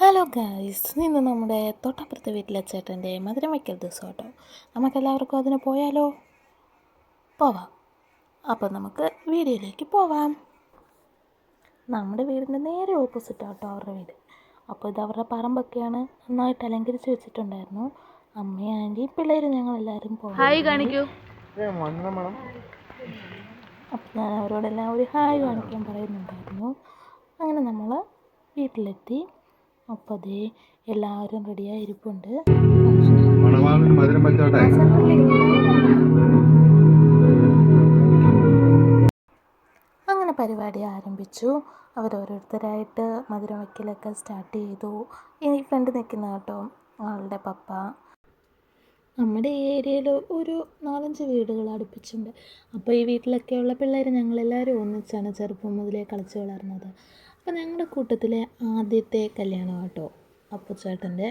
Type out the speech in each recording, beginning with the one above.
Hello guys ഇന്ന് നമ്മുടെ തൊട്ടപ്പുറത്തെ വീട്ടിലെ ചേട്ടന്റെ മധുരം വയ്ക്കൽ ദിവസം കേട്ടോ നമുക്കെല്ലാവർക്കും അതിന് പോയാലോ? പോവാം. അപ്പം നമുക്ക് വീഡിയോയിലേക്ക് പോവാം. നമ്മുടെ വീടിന്റെ നേരെ ഓപ്പോസിറ്റ് കേട്ടോ അവരുടെ വീട്. അപ്പോൾ ഇത് അവരുടെ പറമ്പൊക്കെയാണ്. നന്നായിട്ട് അലങ്കരിച്ച് വെച്ചിട്ടുണ്ടായിരുന്നു. അമ്മയും ആന്റിയും പിള്ളേരും ഞങ്ങളെല്ലാവരും ഹായ് പോയി കാണിക്കൂ. അപ്പം ഞാൻ അവരോടെല്ലാം ഒരു ഹായ് കാണിക്കാൻ പറയുന്നുണ്ടായിരുന്നു. അങ്ങനെ നമ്മൾ വീട്ടിലെത്തി. അപ്പോൾ അതേ എല്ലാവരും റെഡിയായി ഇരിപ്പുണ്ട് അങ്ങനെ പരിപാടി ആരംഭിച്ചു. അവരോരോരുത്തരായിട്ട് മധുരം വയ്ക്കലൊക്കെ സ്റ്റാർട്ട് ചെയ്തു. ഈ ഫ്രണ്ട് നിൽക്കുന്ന കേട്ടോ ആളുടെ പപ്പ. നമ്മുടെ ഈ ഏരിയയിൽ ഒരു നാലഞ്ച് വീടുകൾ അടുപ്പിച്ചുണ്ട് അപ്പോൾ ഈ വീട്ടിലൊക്കെയുള്ള പിള്ളേർ ഞങ്ങളെല്ലാവരും ഒന്നിച്ചാണ് ചെറുപ്പം മുതലേ കളിച്ച് വളർന്നത്. അപ്പോൾ ഞങ്ങളുടെ കൂട്ടത്തിലെ ആദ്യത്തെ കല്യാണം കേട്ടോ അപ്പുച്ചേട്ടന്റെ.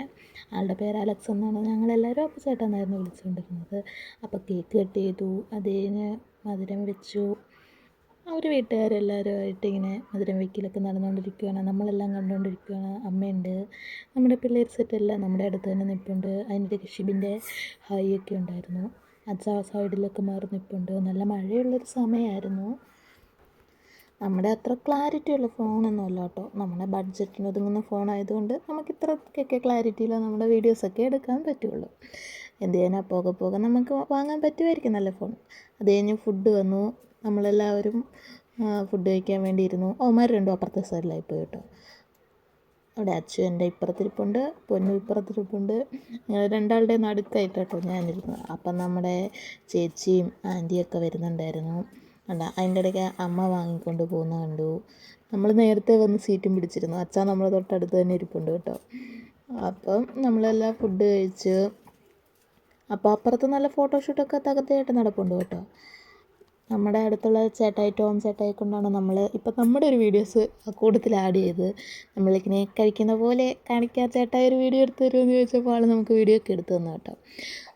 ആളുടെ പേര് അലക്സ് എന്നാണ് ഞങ്ങളെല്ലാവരും അപ്പുച്ചേട്ടൻ എന്നായിരുന്നു വിളിച്ചുകൊണ്ടിരുന്നത്. അപ്പോൾ കേക്ക് കട്ട് ചെയ്തു അതിന് മധുരം വെച്ചു അവർ വീട്ടുകാരെല്ലാവരുമായിട്ട് ഇങ്ങനെ മധുരം വെക്കിലൊക്കെ നടന്നുകൊണ്ടിരിക്കുകയാണ് നമ്മളെല്ലാം കണ്ടുകൊണ്ടിരിക്കുകയാണ് അമ്മയുണ്ട്. നമ്മുടെ പിള്ളേർ സെറ്റെല്ലാം. നമ്മുടെ അടുത്ത് തന്നെ നിൽപ്പുണ്ട് അതിന്റെ ഷിബിന്റെ ഹൈയൊക്കെ ഉണ്ടായിരുന്നു. അച്ഛാ സൈഡിലൊക്കെ മാറി നിൽപ്പുണ്ട് നല്ല മഴയുള്ളൊരു സമയമായിരുന്നു നമ്മുടെ അത്ര ക്ലാരിറ്റി ഉള്ള ഫോണൊന്നും അല്ല കേട്ടോ. നമ്മുടെ ബഡ്ജറ്റിന് ഒതുങ്ങുന്ന ഫോൺ ആയതുകൊണ്ട് നമുക്ക് ഇത്രയൊക്കെ ക്ലാരിറ്റിയിൽ നമ്മുടെ വീഡിയോസൊക്കെ എടുക്കാൻ പറ്റുള്ളൂ. എന്ത് ചെയ്യാനാ? പോകെ പോകെ നമുക്ക് വാങ്ങാൻ പറ്റുമായിരിക്കും നല്ല ഫോൺ അത് കഴിഞ്ഞ് ഫുഡ് വന്നു. നമ്മളെല്ലാവരും ഫുഡ് കഴിക്കാൻ വേണ്ടി ഇരുന്നു. ഓമാർ രണ്ടും അപ്പുറത്തെ സൈഡിലായി പോയി കേട്ടോ. അവിടെ അച്ചു എന്റെ ഇപ്പുറത്തിരിപ്പുണ്ട് പൊന്നു ഇപ്പുറത്തിരിപ്പുണ്ട്. രണ്ടാളുടെ നടുക്കായിട്ട് കേട്ടോ ഞാനിരുന്നു അപ്പം നമ്മുടെ ചേച്ചിയും ആന്റിയൊക്കെ വരുന്നുണ്ടായിരുന്നു. അല്ല അതിന്റെ ഇടയ്ക്ക് അമ്മ വാങ്ങിക്കൊണ്ട് പോകുന്ന കണ്ടു. നമ്മൾ നേരത്തെ വന്ന് സീറ്റും പിടിച്ചിരുന്നു. അച്ഛൻ നമ്മൾ തൊട്ടടുത്ത് തന്നെ ഇരിപ്പുണ്ട് കേട്ടോ. അപ്പം നമ്മളെല്ലാം ഫുഡ് കഴിച്ച് അപ്പോൾ അപ്പുറത്ത് നല്ല ഫോട്ടോഷൂട്ടൊക്കെ തകർത്തയായിട്ട് നടപ്പുണ്ട് കേട്ടോ. നമ്മുടെ അടുത്തുള്ള ചേട്ടായി ടോം ചേട്ടായി കൊണ്ടാണ് നമ്മൾ ഇപ്പം നമ്മുടെ ഒരു വീഡിയോസ് കൂട്ടത്തിൽ ആഡ് ചെയ്ത് നമ്മളിങ്ങനെ കഴിക്കുന്ന പോലെ കാണിക്കാൻ ചേട്ടായി ഒരു വീഡിയോ എടുത്ത് തരുമെന്ന് ചോദിച്ചപ്പോൾ ആൾ നമുക്ക് വീഡിയോ ഒക്കെ എടുത്തു തന്നു കേട്ടോ.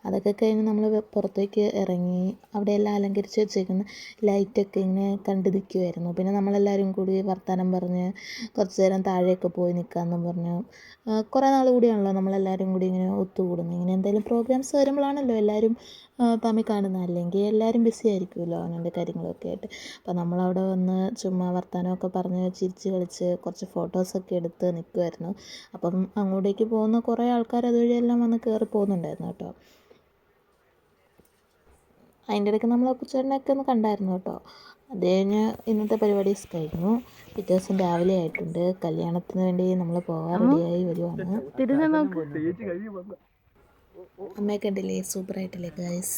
അതൊക്കെ കഴിഞ്ഞ് നമ്മൾ പുറത്തേക്ക് ഇറങ്ങി അവിടെ എല്ലാം അലങ്കരിച്ച് വെച്ചേക്കുന്ന ലൈറ്റൊക്കെ ഇങ്ങനെ കണ്ട് നിൽക്കുമായിരുന്നു പിന്നെ നമ്മളെല്ലാവരും കൂടി വർത്തമാനം പറഞ്ഞ് കുറച്ച് നേരം താഴെയൊക്കെ പോയി നിൽക്കാമെന്നും പറഞ്ഞ് കുറേ നാൾ കൂടിയാണല്ലോ നമ്മളെല്ലാവരും കൂടി ഇങ്ങനെ ഒത്തുകൂടുന്നത്. ഇങ്ങനെ എന്തെങ്കിലും പ്രോഗ്രാംസ് വരുമ്പോഴാണല്ലോ എല്ലാവരും തമ്മിൽ കാണുന്നത്. അല്ലെങ്കിൽ എല്ലാവരും ബിസി ആയിരിക്കുമല്ലോ അങ്ങനത്തെ കാര്യങ്ങളൊക്കെ ആയിട്ട്. അപ്പോൾ നമ്മളവിടെ വന്ന് ചുമ്മാ വർത്തമാനമൊക്കെ പറഞ്ഞ് ചിരിച്ച് കളിച്ച് കുറച്ച് ഫോട്ടോസൊക്കെ എടുത്ത് നിൽക്കുമായിരുന്നു അപ്പം അങ്ങോട്ടേക്ക് പോകുന്ന കുറേ ആൾക്കാർ അതുവഴിയെല്ലാം വന്ന് കയറി പോകുന്നുണ്ടായിരുന്നു കേട്ടോ. അതിന്റെ ഇടയ്ക്ക് നമ്മൾ അപ്പുച്ചേട്ടനെയൊക്കെ ഒന്ന് കണ്ടായിരുന്നു കേട്ടോ. അത് കഴിഞ്ഞ് ഇന്നത്തെ പരിപാടീസ് കഴിഞ്ഞു. പിറ്റേ ദിവസം രാവിലെ ആയിട്ടുണ്ട്. കല്യാണത്തിന് വേണ്ടി നമ്മൾ പോകാൻ റെഡിയായി വരുവാണ്. അമ്മയൊക്കെ ഉണ്ടല്ലേ സൂപ്പറായിട്ടില്ലേ ഗൈസ്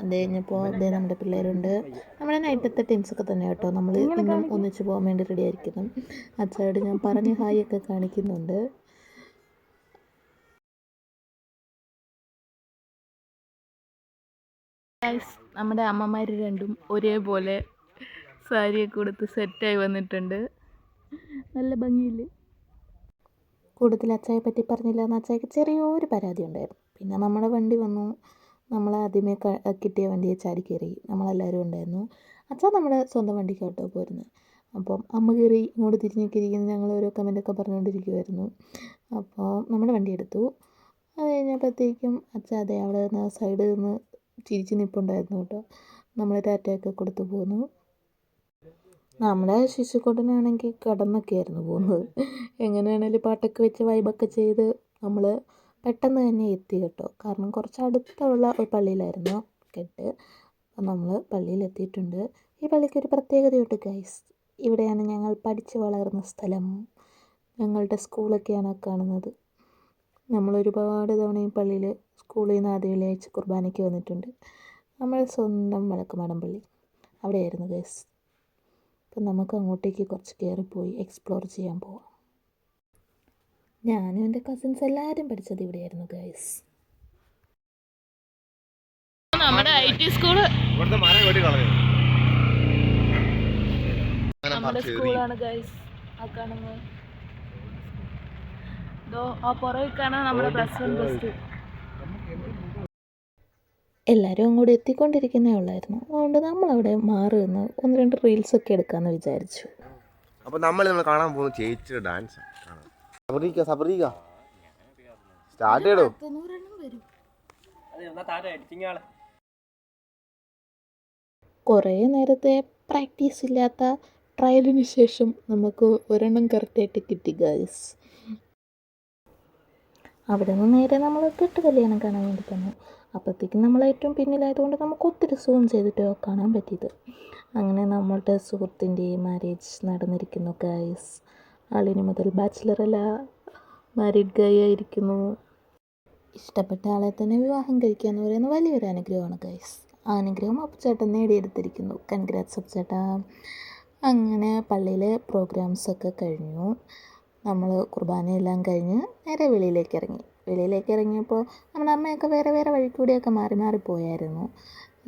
അത് കഴിഞ്ഞപ്പോൾ അതേ നമ്മുടെ പിള്ളേരുണ്ട്. നമ്മുടെ നൈറ്റത്തെ ടീംസൊക്കെ തന്നെ കേട്ടോ. നമ്മൾ ഇന്നും ഒന്നിച്ച് പോകാൻ വേണ്ടി റെഡി ആയിരിക്കുന്നു. അച്ഛനോട് ഞാൻ പറഞ്ഞ് ഹായ് ഒക്കെ കാണിക്കുന്നുണ്ട്. ഗൈസ് നമ്മുടെ അമ്മമാർ രണ്ടും ഒരേപോലെ സാരിയൊക്കെ കൊടുത്ത് സെറ്റായി വന്നിട്ടുണ്ട്. നല്ല ഭംഗിയില്ലേ? കൂടുതൽ അച്ചായെ പറ്റി പറഞ്ഞില്ല എന്ന് അച്ചായ്ക്ക് ചെറിയൊരു പരാതി ഉണ്ടായിരുന്നു. പിന്നെ നമ്മുടെ വണ്ടി വന്നു. നമ്മൾ ആദ്യമേ കിട്ടിയ വണ്ടിയെ ചാടി കയറി. നമ്മളെല്ലാവരും ഉണ്ടായിരുന്നു. അച്ഛാ നമ്മുടെ സ്വന്തം വണ്ടിക്ക് കേട്ടോ പോരുന്നത് അപ്പം അമ്മ കയറി ഇങ്ങോട്ട് തിരിഞ്ഞൊക്കെ ഇരിക്കുന്ന ഞങ്ങൾ ഓരോ കമന്റൊക്കെ പറഞ്ഞുകൊണ്ടിരിക്കുമായിരുന്നു അപ്പോൾ നമ്മുടെ വണ്ടി എടുത്തു. അത് കഴിഞ്ഞപ്പോഴത്തേക്കും അച്ഛാ അതെ അവിടെ നിന്ന് സൈഡിൽ നിന്ന് ചിരിച്ച് നിൽപ്പുണ്ടായിരുന്നു കേട്ടോ. നമ്മൾ ടാറ്റയൊക്കെ കൊടുത്തു പോന്നു. നമ്മളെ ശിശുക്കുട്ടനാണെങ്കിൽ കടന്നൊക്കെ ആയിരുന്നു പോകുന്നത് എങ്ങനെയാണേലും പാട്ടൊക്കെ വെച്ച് വൈബൊക്കെ ചെയ്ത് നമ്മൾ പെട്ടെന്ന് തന്നെ എത്തി കേട്ടോ. കാരണം കുറച്ച് അടുത്തുള്ള ഒരു പള്ളിയിലായിരുന്നു കെട്ട്. അപ്പം നമ്മൾ പള്ളിയിലെത്തിയിട്ടുണ്ട് ഈ പള്ളിക്ക് ഒരു പ്രത്യേകതയുണ്ട് ഗൈസ് ഇവിടെയാണ് ഞങ്ങൾ പഠിച്ച് വളർന്ന സ്ഥലം. ഞങ്ങളുടെ സ്കൂളൊക്കെയാണ് കാണുന്നത്. നമ്മൾ ഒരുപാട് തവണ ഈ പള്ളിയിൽ സ്കൂളിൽ നിന്ന് ആദ്യ വെള്ളിയാഴ്ച കുർബാനയ്ക്ക് വന്നിട്ടുണ്ട്. നമ്മൾ സ്വന്തം വിളക്കുമാടം പള്ളി. അവിടെയായിരുന്നു ഗൈസ് അപ്പം നമുക്ക് അങ്ങോട്ടേക്ക് കുറച്ച് കയറിപ്പോയി എക്സ്പ്ലോർ ചെയ്യാൻ പോവാം. ഞാനും എന്റെ കസിൻസ് എല്ലാവരും പഠിച്ചത് ഇവിടെയായിരുന്നു ഗൈസ് നമ്മുടെ ഐ ടി സ്കൂൾ നമ്മുടെ സ്കൂളാണ് ഗൈസ് ആ കാണുന്നത്. ഇതോ ആ പുറകിൽ കാണാൻ നമ്മുടെ പ്ലസ് വൺ പ്ലസ് ടു. എല്ലാവരും അങ്ങോട്ട് എത്തിക്കൊണ്ടിരിക്കുന്നേ ഉള്ളായിരുന്നു. അതുകൊണ്ട് നമ്മളവിടെ മാറി നിന്ന് ഒന്ന് രണ്ട് റീൽസ് ഒക്കെ എടുക്കാമെന്ന് വിചാരിച്ചു. അപ്പൊ നമ്മൾ നമ്മൾ കാണാൻ പോകുന്ന ചേച്ചിയുടെ ഡാൻസ് സബറിക്ക സബറിക്ക. സ്റ്റാർട്ട് ചെയ്തോ കുറേ നേരത്തെ പ്രാക്ടീസ് ഇല്ലാത്ത ട്രയലിന് ശേഷം നമുക്ക് ഒരെണ്ണം കറക്റ്റായിട്ട് കിട്ടി ഗൈസ് അവിടെ നിന്ന് നേരെ നമ്മൾ കെട്ട് കല്യാണം കാണാൻ വേണ്ടി തന്നു. അപ്പോഴത്തേക്കും നമ്മൾ ഏറ്റവും പിന്നിലായതുകൊണ്ട് നമുക്ക് ഒത്തിരി സൂം ചെയ്തിട്ട് കാണാൻ പറ്റിയത്. അങ്ങനെ നമ്മളുടെ സുഹൃത്തിന്റെ മാരേജ് നടന്നിരിക്കുന്നു ഗൈസ് ആളിനി മുതൽ ബാച്ചിലറല്ല മാരീഡ് ഗൈ ആയിരിക്കുന്നു. ഇഷ്ടപ്പെട്ട ആളെ തന്നെ വിവാഹം കഴിക്കുക എന്ന് പറയുന്നത് വലിയൊരു അനുഗ്രഹമാണ് ഗൈസ് ആ അനുഗ്രഹം അപ്പച്ചേട്ടൻ നേടിയെടുത്തിരിക്കുന്നു. കൺഗ്രാറ്റ്സ് അപ്പച്ചേട്ടാ. അങ്ങനെ പള്ളിയിലെ പ്രോഗ്രാംസൊക്കെ കഴിഞ്ഞു. നമ്മൾ കുർബാനയെല്ലാം കഴിഞ്ഞ് നേരെ വെളിയിലേക്ക് ഇറങ്ങി. വെളിയിലേക്ക് ഇറങ്ങിയപ്പോൾ നമ്മുടെ അമ്മയൊക്കെ വേറെ വേറെ വഴിക്കൂടിയൊക്കെ മാറി മാറി പോയായിരുന്നു.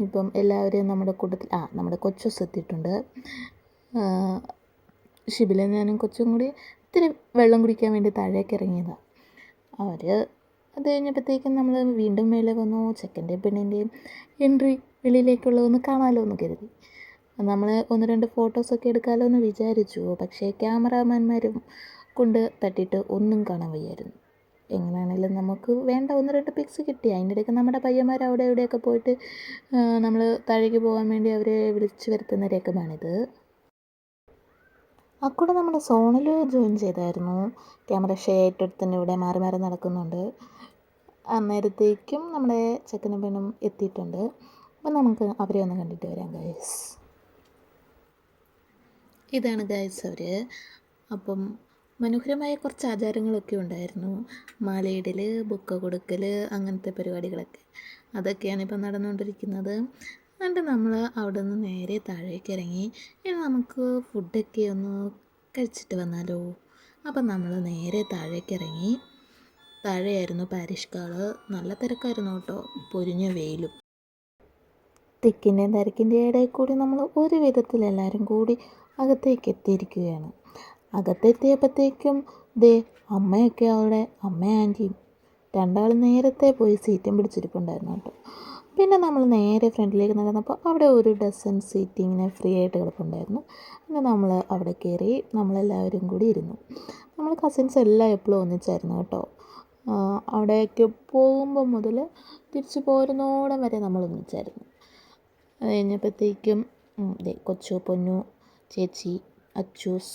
ഇപ്പം എല്ലാവരെയും നമ്മുടെ കൂട്ടത്തിൽ ആ നമ്മുടെ കൊച്ചൂസ് എത്തിയിട്ടുണ്ട് ഷിബില ഞാനും കൊച്ചും കൂടി ഇത്തിരി വെള്ളം കുടിക്കാൻ വേണ്ടി താഴേക്ക് ഇറങ്ങിയതാണ് അവർ അത് കഴിഞ്ഞപ്പോഴത്തേക്കും നമ്മൾ വീണ്ടും മേലെ വന്നു. ചെക്കന്റെയും പെണ്ണിന്റെയും എൻട്രി വെളിയിലേക്കുള്ളതൊന്ന് കാണാമല്ലോ എന്ന് കരുതി. നമ്മൾ ഒന്ന് രണ്ട് ഫോട്ടോസൊക്കെ എടുക്കാമല്ലോ എന്ന് വിചാരിച്ചു. പക്ഷേ ക്യാമറാമാന്മാരും കൊണ്ട് തട്ടിയിട്ട് ഒന്നും കാണാൻ വയ്യായിരുന്നു. എങ്ങനെയാണെങ്കിലും നമുക്ക് വേണ്ട ഒന്ന് രണ്ട് പിക്സ് കിട്ടി. അതിന്റെ ഇടയ്ക്ക് നമ്മുടെ പയ്യന്മാർ അവിടെ ഇവിടെയൊക്കെ പോയിട്ട് നമ്മൾ താഴേക്ക് പോകാൻ വേണ്ടി അവരെ വിളിച്ചു വരുത്തുന്ന രംഗമാണിത് അക്കൂടെ നമ്മുടെ സോണിൽ ജോയിൻ ചെയ്തായിരുന്നു. ക്യാമറ ഷേ ആയിട്ട് തന്നെ ഇവിടെ മാറി മാറി നടക്കുന്നുണ്ട്. അന്നേരത്തേക്കും നമ്മുടെ ചെക്കനും പെണ്ണും എത്തിയിട്ടുണ്ട്. അപ്പം നമുക്ക് അവരെ ഒന്ന് കണ്ടിട്ട് വരാം ഗൈസ് ഇതാണ് ഗൈസ് അവർ അപ്പം മനോഹരമായ കുറച്ച് ആചാരങ്ങളൊക്കെ ഉണ്ടായിരുന്നു. മാലയിടൽ ബുക്ക കൊടുക്കൽ അങ്ങനത്തെ പരിപാടികളൊക്കെ. അതൊക്കെയാണ് ഇപ്പം നടന്നുകൊണ്ടിരിക്കുന്നത്. എന്നിട്ട് നമ്മൾ അവിടെ നിന്ന് നേരെ താഴേക്ക് ഇറങ്ങി ഇനി നമുക്ക് ഫുഡൊക്കെ ഒന്ന് കഴിച്ചിട്ട് വന്നാലോ? അപ്പം നമ്മൾ നേരെ താഴേക്ക് ഇറങ്ങി താഴെയായിരുന്നു പാരിഷ് കാൾ നല്ല തിരക്കായിരുന്നു കേട്ടോ പൊരിഞ്ഞ വെയിലും. തിക്കിന്റെയും തിരക്കിന്റെ ഇടയിൽ കൂടി നമ്മൾ ഒരു വിധത്തിൽ എല്ലാവരും കൂടി അകത്തേക്ക് എത്തിയിരിക്കുകയാണ്. അകത്തെത്തിയപ്പോഴത്തേക്കും ദേ അമ്മയൊക്കെ അവിടെ അമ്മ ആന്റിയും രണ്ടാൾ നേരത്തെ പോയി സീറ്റും പിടിച്ചിരിപ്പുണ്ടായിരുന്നു കേട്ടോ. പിന്നെ നമ്മൾ നേരെ ഫ്രണ്ടിലേക്ക് നടന്നപ്പോൾ അവിടെ ഒരു ഡസൻ സീറ്റ് ഇങ്ങനെ ഫ്രീ ആയിട്ട് കിടപ്പുണ്ടായിരുന്നു. പിന്നെ നമ്മൾ അവിടെ കയറി നമ്മളെല്ലാവരും കൂടി ഇരുന്നു. നമ്മൾ കസിൻസ് എല്ലാം എപ്പോഴും ഒന്നിച്ചായിരുന്നു കേട്ടോ. അവിടേക്ക് പോകുമ്പോൾ മുതൽ തിരിച്ചു പോരുന്നോടം വരെ നമ്മൾ ഒന്നിച്ചായിരുന്നു. അത് കഴിഞ്ഞപ്പോഴത്തേക്കും കൊച്ചു പൊന്നു ചേച്ചി അച്ചൂസ്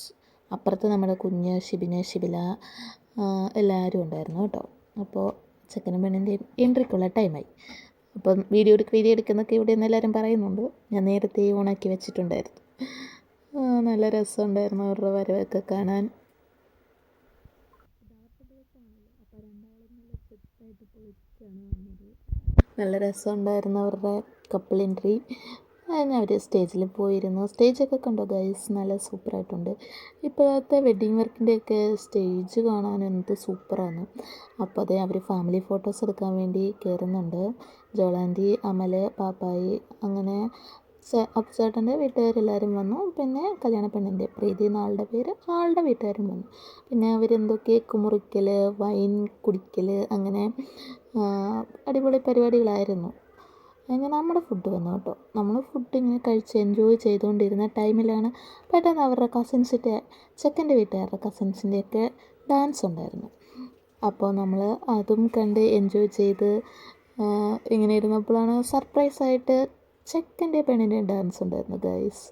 അപ്പുറത്ത് നമ്മുടെ കുഞ്ഞ് ഷിബിന് ഷിബില എല്ലാവരും ഉണ്ടായിരുന്നു കേട്ടോ. അപ്പോൾ ചെക്കനും പെണ്ണിന്റെയും എൻട്രിക്കുള്ള ടൈമായി. അപ്പം വീഡിയോ എടുക്കുക വീഡിയോ എടുക്കുന്നൊക്കെ ഇവിടെ നിന്ന് എല്ലാവരും പറയുന്നുണ്ട്. ഞാൻ നേരത്തെ ഓണാക്കി വെച്ചിട്ടുണ്ടായിരുന്നു. നല്ല രസമുണ്ടായിരുന്നു അവരുടെ വരവൊക്കെ കാണാൻ. നല്ല രസമുണ്ടായിരുന്നു അവരുടെ കപ്പിൾ എൻട്രി. അതിന് അവർ സ്റ്റേജിൽ പോയിരുന്നു. സ്റ്റേജൊക്കെ കണ്ടോ ഗൈസ് നല്ല സൂപ്പറായിട്ടുണ്ട്. ഇപ്പോഴത്തെ വെഡ്ഡിങ് വർക്കിന്റെയൊക്കെ സ്റ്റേജ് കാണാൻ എന്ത് സൂപ്പറാണ്. അപ്പോൾ അതേ അവർ ഫാമിലി ഫോട്ടോസ് എടുക്കാൻ വേണ്ടി കയറുന്നുണ്ട് ജോളാന്റി അമൽ പാപ്പായി അങ്ങനെ അപ്സേട്ടന്റെ വീട്ടുകാരെല്ലാവരും വന്നു. പിന്നെ കല്യാണ പെണ്ണിന്റെ പ്രീതി എന്നാളുടെ പേര് ആളുടെ വീട്ടുകാരും വന്നു. പിന്നെ അവരെന്തോ കേക്ക് മുറിക്കൽ വൈൻ കുടിക്കൽ അങ്ങനെ അടിപൊളി പരിപാടികളായിരുന്നു. അങ്ങനെ നമ്മുടെ ഫുഡ് വന്നു കേട്ടോ. നമ്മൾ ഫുഡ് ഇങ്ങനെ കഴിച്ച് എൻജോയ് ചെയ്തുകൊണ്ടിരുന്ന ടൈമിലാണ് പെട്ടെന്ന് അവരുടെ കസിൻസിന്റെ ചെക്കന്റെ വീട്ടുകാരുടെ കസിൻസിന്റെയൊക്കെ ഡാൻസ് ഉണ്ടായിരുന്നു. അപ്പോൾ നമ്മൾ അതും കണ്ട് എൻജോയ് ചെയ്ത് ഇങ്ങനെ ഇരുന്നപ്പോഴാണ് സർപ്രൈസായിട്ട് ചെക്കന്റെ പെണ്ണിന്റെ ഡാൻസ് ഉണ്ടായിരുന്നു ഗൈസ്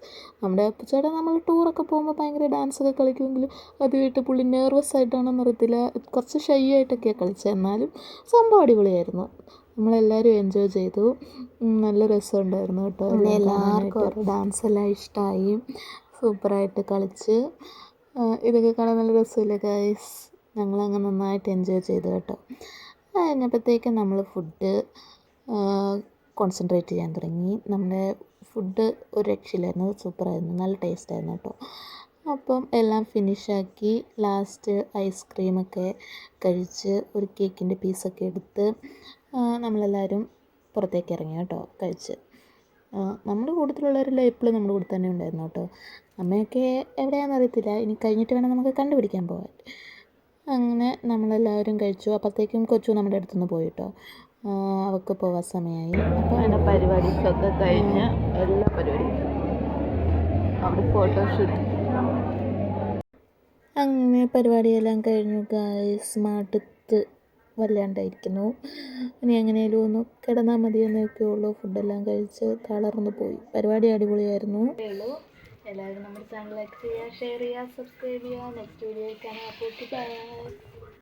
നമ്മുടെ അപ്പച്ചേട്ടൻ നമ്മൾ ടൂറൊക്കെ പോകുമ്പോൾ ഭയങ്കര ഡാൻസൊക്കെ കളിക്കുമെങ്കിലും അത് കേട്ട് പുള്ളി നെർവസ് ആയിട്ടാണെന്ന് അറിയത്തില്ല. കുറച്ച് ഷൈ ആയിട്ടൊക്കെയാണ് കളിച്ചത്. എന്നാലും സംഭവം അടിപൊളിയായിരുന്നു. നമ്മളെല്ലാവരും എൻജോയ് ചെയ്തു. നല്ല രസമുണ്ടായിരുന്നു കേട്ടോ. എല്ലാവർക്കും ഡാൻസ് എല്ലാം ഇഷ്ടമായി സൂപ്പറായിട്ട് കളിച്ച്. ഇതൊക്കെ കാണാൻ നല്ല രസമില്ലേ ഗൈസ് ഞങ്ങളങ്ങ് നന്നായിട്ട് എൻജോയ് ചെയ്തു കേട്ടോ. അത് കഴിഞ്ഞപ്പോഴത്തേക്കും നമ്മൾ ഫുഡ് കോൺസെൻട്രേറ്റ് ചെയ്യാൻ തുടങ്ങി. നമ്മുടെ ഫുഡ് ഒരു രക്ഷയില്ലായിരുന്നു. സൂപ്പറായിരുന്നു നല്ല ടേസ്റ്റായിരുന്നു കേട്ടോ. അപ്പം എല്ലാം ഫിനിഷാക്കി ലാസ്റ്റ് ഐസ്ക്രീമൊക്കെ കഴിച്ച് ഒരു കേക്കിന്റെ പീസൊക്കെ എടുത്ത് നമ്മളെല്ലാവരും പുറത്തേക്ക് ഇറങ്ങി കേട്ടോ കഴിച്ച്. നമ്മൾ നമ്മുടെ കൂട്ടത്തിലുള്ളവരെല്ലാം എപ്പോഴും നമ്മുടെ കൂടെ തന്നെ ഉണ്ടായിരുന്നു കേട്ടോ. അമ്മയൊക്കെ എവിടെയാണെന്ന് അറിയത്തില്ല ഇനി കഴിഞ്ഞിട്ട് വേണം നമുക്ക് കണ്ടുപിടിക്കാൻ പോകാൻ അങ്ങനെ നമ്മളെല്ലാവരും കഴിച്ചു അപ്പോഴത്തേക്കും കൊച്ചു നമ്മുടെ അടുത്തുനിന്ന് പോയി കേട്ടോ. അവൾക്ക് പോകാൻ സമയമായി അപ്പോൾ അങ്ങനെ ഒക്കെ കഴിഞ്ഞ് എല്ലാ പരിപാടിയും. അവിടെ ഫോട്ടോഷൂട്ട് അങ്ങനെ പരിപാടിയെല്ലാം കഴിഞ്ഞു ഗായ്സ് മടുത്ത് വല്ലാണ്ടായിരിക്കുന്നു. ഇനി എങ്ങനെയാലും ഒന്ന് കിടന്നാൽ മതി എന്നൊക്കെ ഉള്ളൂ. ഫുഡെല്ലാം കഴിച്ച് തളർന്നു പോയി. പരിപാടി അടിപൊളിയായിരുന്നു. എല്ലാവരും നമ്മുടെ ചാനൽ ലൈക്ക് ചെയ്യുക ഷെയർ ചെയ്യുക സബ്സ്ക്രൈബ് ചെയ്യുക. നെക്സ്റ്റ് വീഡിയോയിൽ കാണാം. അപ്പോൾ